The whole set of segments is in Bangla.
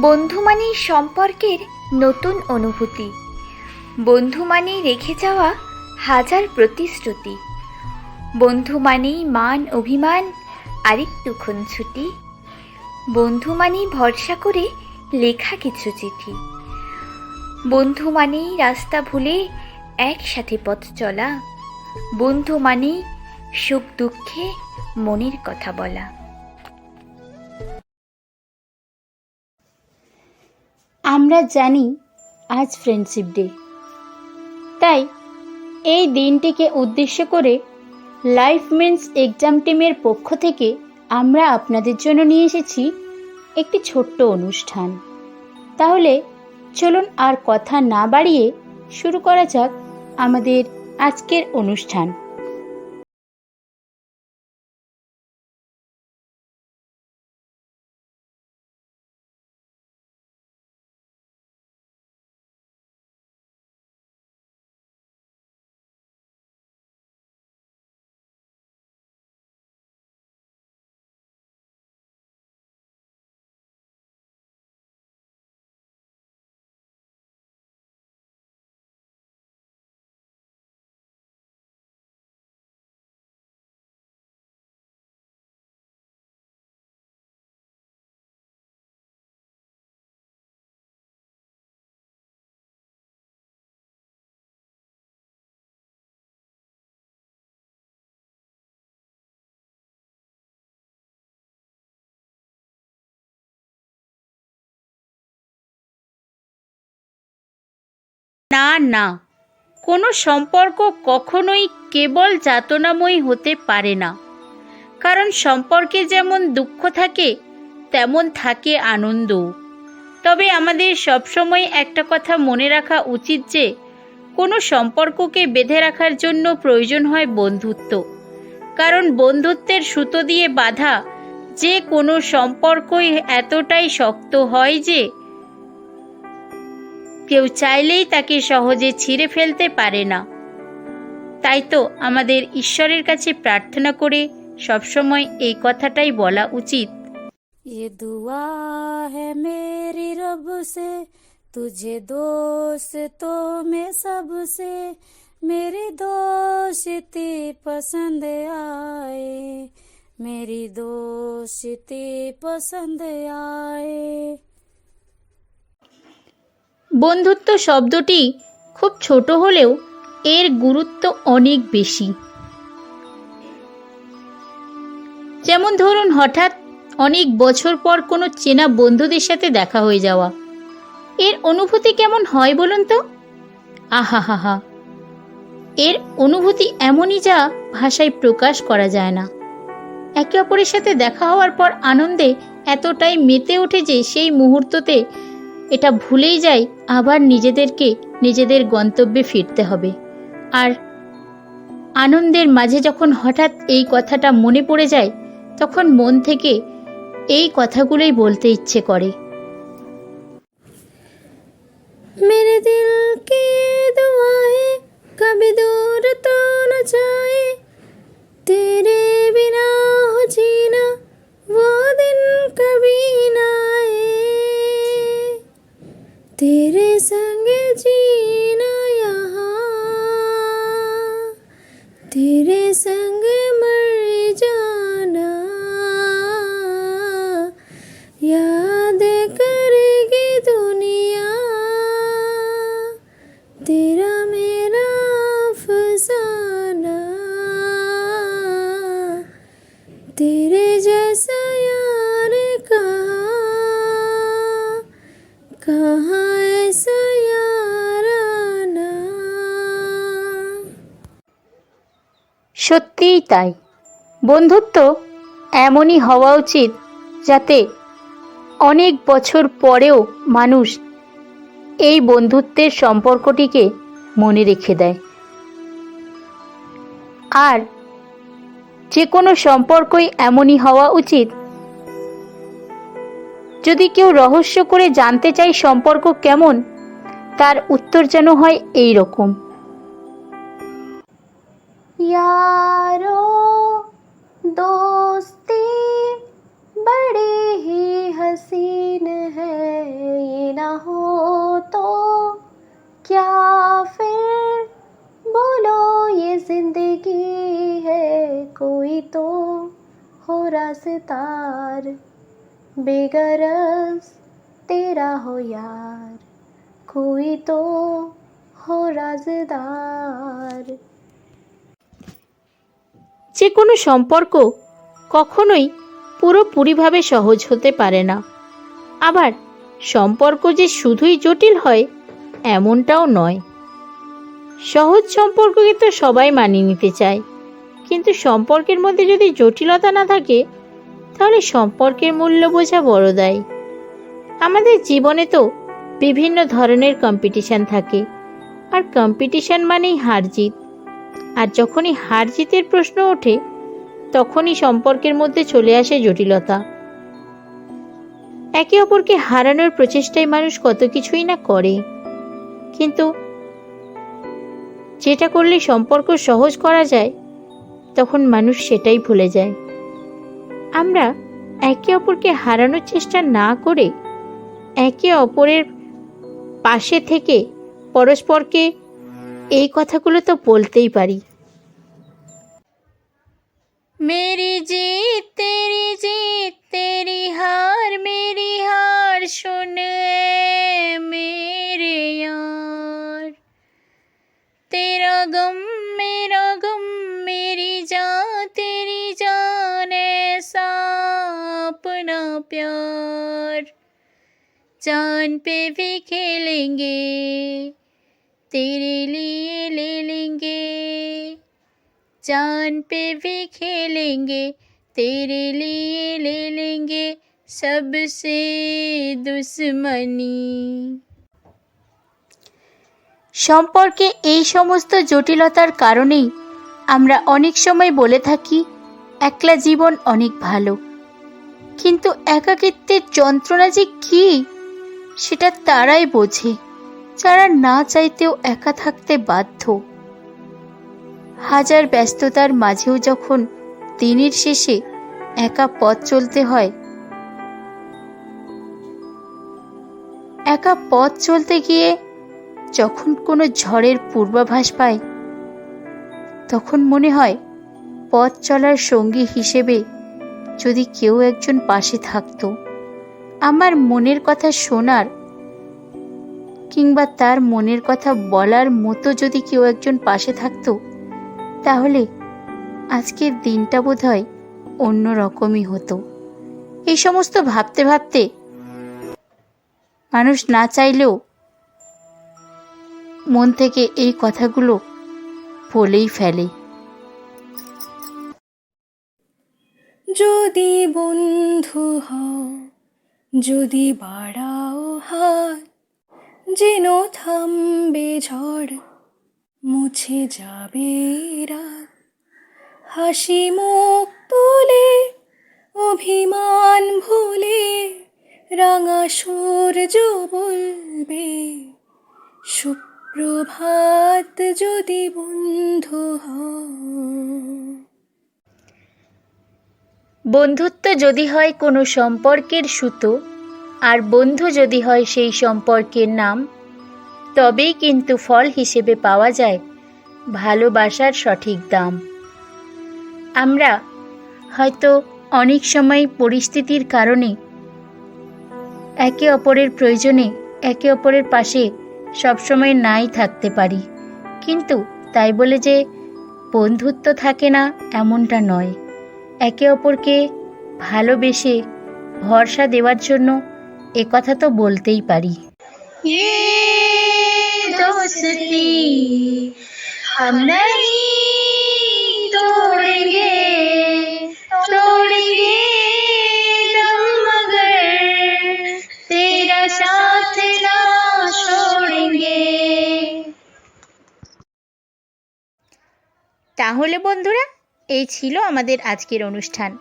বন্ধু মানেই সম্পর্কের নতুন অনুভূতি। বন্ধু মানেই রেখে যাওয়া হাজার প্রতিশ্রুতি। বন্ধু মানেই মান অভিমান, আরেকটু ছুটি বন্ধু মানেই ভরসা করে লেখা কিছু চিঠি। বন্ধু মানেই রাস্তা ভুলে একসাথে পথ চলা। বন্ধু মানেই সুখ দুঃখে মনের কথা বলা। আমরা জানি আজ ফ্রেন্ডশিপ ডে তাই এই দিনটিকে উদ্দেশ্য করে লাইফ মিন্স এক্সাম টিমের পক্ষ থেকে আমরা আপনাদের জন্য নিয়ে এসেছি একটি ছোট্ট অনুষ্ঠান। তাহলে চলুন আর কথা না বাড়িয়ে শুরু করা যাক আমাদের আজকের অনুষ্ঠান। না না। কোনো সম্পর্ক কখনোই কেবল যাতনাময়ী হতে পারে না। কারণ সম্পর্কে যেমন দুঃখ থাকে, তেমন থাকে আনন্দ তবে আমাদের সবসময় একটা কথা মনে রাখা উচিত যে, কোনো সম্পর্ককে বেঁধে রাখার জন্য প্রয়োজন হয় বন্ধুত্ব। কারণ বন্ধুত্বের সুতো দিয়ে বাঁধা যে কোনো সম্পর্কই এতটাই শক্ত হয় যে কেউ চাইলেই তাকে সহজে ছিঁড়ে ফেলতে পারে না তাই তো আমাদের ঈশ্বরের কাছে প্রার্থনা করে সবসময় এই কথাটাই বলা উচিত ये दुआ है मेरी रब से तुझे दोस्तों में सबसे मेरी दोस्ती पसंद आए मेरी दोस्ती पसंद आए বন্ধুত্ব শব্দটি খুব ছোট হলেও এর গুরুত্ব অনেক বেশি। যেমন ধরুন, হঠাৎ অনেক বছর পর কোনো চেনা বন্ধুদের সাথে দেখা হয়ে যাওয়া। এর অনুভূতি কেমন হয় বলুন তো? আহা এর অনুভূতি এমনই যা ভাষায় প্রকাশ করা যায় না। একে অপরের সাথে দেখা হওয়ার পর আনন্দে এতটাই মেতে ওঠে যে সেই মুহূর্ততে এটা ভুলেই যাই, আবার নিজেদেরকে নিজেদের গন্তব্যে ফিরতে হবে। আর আনন্দের মাঝে যখন হঠাৎ এই কথাটা মনে পড়ে যায়, তখন মন থেকে এই কথাগুলোই বলতে ইচ্ছে করে। সত্যিই তাই। বন্ধুত্ব এমনই হওয়া উচিত যাতে অনেক বছর পরেও মানুষ এই বন্ধুত্বের সম্পর্কটিকে মনে রেখে দেয়। আর যে কোনো সম্পর্কই এমনই হওয়া উচিত। যদি কেউ রহস্য করে জানতে চায় সম্পর্ক কেমন, তার উত্তর যেন হয় এই রকম यारो दोस्ती बड़ी ही हसीन है, ये ना हो तो क्या फिर? बोलो ये ज़िंदगी है कोई तो हो रास्तार बेगरस तेरा हो यार, कोई तो हो राजदार। যে কোনো সম্পর্ক কখনোই পুরোপুরিভাবে সহজ হতে পারে না। আবার সম্পর্ক যে শুধুই জটিল হয়, এমনটাও নয়। সহজ সম্পর্ককে তো সবাই মানিয়ে নিতে চায়। কিন্তু সম্পর্কের মধ্যে যদি জটিলতা না থাকে, তাহলে সম্পর্কের মূল্য বোঝা বড় দেয়। আমাদের জীবনে তো বিভিন্ন ধরনের কম্পিটিশান থাকে। আর কম্পিটিশান মানেই হার জিত। আর যখনই হার জিতের প্রশ্ন ওঠে, তখনই সম্পর্কের মধ্যে চলে আসে জটিলতা। একে অপরকে হারানোর প্রচেষ্টায় মানুষ কত কিছুই না করে। কিন্তু যেটা করলে সম্পর্ক সহজ করা যায়, তখন মানুষ সেটাই ভুলে যায়। আমরা একে অপরকে হারানোর চেষ্টা না করে, একে অপরের পাশে থেকে পরস্পরকে এই কথাগুলো তো বলতেই পারি मेरी जीत तेरी जीत तेरी हार मेरी हार सुन ए मेरे यार तेरा गम मेरा गम मेरी जान तेरी जान ऐसा अपना प्यार जान पे भी खेलेंगे तेरे लिए ले लेंगे जान पे भी खेलेंगे तेरे लिए ले लेंगे सबसे दुश्मनी সম্পর্কে এই সমস্ত জটিলতার কারণেই আমরা অনেক সময় বলে থাকি একলা জীবন অনেক ভালো কিন্তু একাকিত্বের যন্ত্রণা যে কী সেটা তারাই বোঝে যারা না চাইতেও একা থাকতে বাধ্য। হাজার ব্যস্ততার মাঝেও যখন দিনের শেষে একা পথ চলতে হয়, একা পথ চলতে গিয়ে যখন কোনো ঝড়ের পূর্বাভাস পায়, তখন মনে হয় পথ চলার সঙ্গী হিসেবে যদি কেউ একজন পাশে থাকতো। আমার মনের কথা শোনার কিংবা তার মনের কথা বলার মতো যদি কেউ একজন পাশে থাকতো, তাহলে আজকের দিনটা বোধ হয় অন্য রকমই হতো। এই সমস্ত ভাবতে ভাবতে মানুষ না চাইলেও মন থেকে এই কথাগুলো বলেই ফেলে। যদি বন্ধু হও, যদি বাড়াও হাত যেন থামবে ঝড়, মুছে যাবে রাত। হাসি মুখ তুলে, অভিমান ভুলে, রাঙা সূর্য বলবে, সুপ্রভাত যদি বন্ধু হও বন্ধুত্ব যদি হয় কোনো সম্পর্কের সুতো আর বন্ধু যদি হয় সেই সম্পর্কের নাম, তবেই কিন্তু ফল হিসেবে পাওয়া যায় ভালোবাসার সঠিক দাম। আমরা হয়তো অনেক সময় পরিস্থিতির কারণে একে অপরের প্রয়োজনে একে অপরের পাশে সবসময় নাই থাকতে পারি। কিন্তু তাই বলে যে বন্ধুত্ব থাকে না এমনটা নয়। একে অপরকে ভালোবেসে ভরসা দেওয়ার জন্য এ কথা তো বলতেই পারি। তাহলে বন্ধুরা এই ছিল আমাদের আজকের অনুষ্ঠান।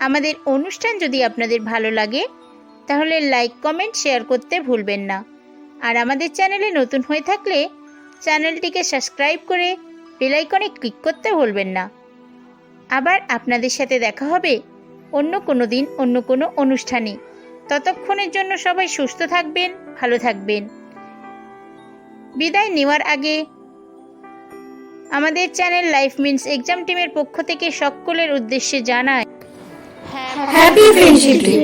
আমাদের অনুষ্ঠান যদি আপনাদের ভালো লাগে তাহলে লাইক কমেন্ট শেয়ার করতে ভুলবেন না। আর আমাদের চ্যানেলে নতুন হয়ে থাকলে চ্যানেলটিকে সাবস্ক্রাইব করে বেলাইকনে ক্লিক করতে ভুলবেন না। আবার আপনাদের সাথে দেখা হবে অন্য কোনো দিন, অন্য কোনো অনুষ্ঠানে। ততক্ষণের জন্য সবাই সুস্থ থাকবেন, ভালো থাকবেন। বিদায় নেওয়ার আগে আমাদের চ্যানেল লাইফ মিন্স এক্সাম টিমের পক্ষ থেকে সকলের উদ্দেশ্যে জানায় হ্যাপি ফ্রেন্ডশিপ ডে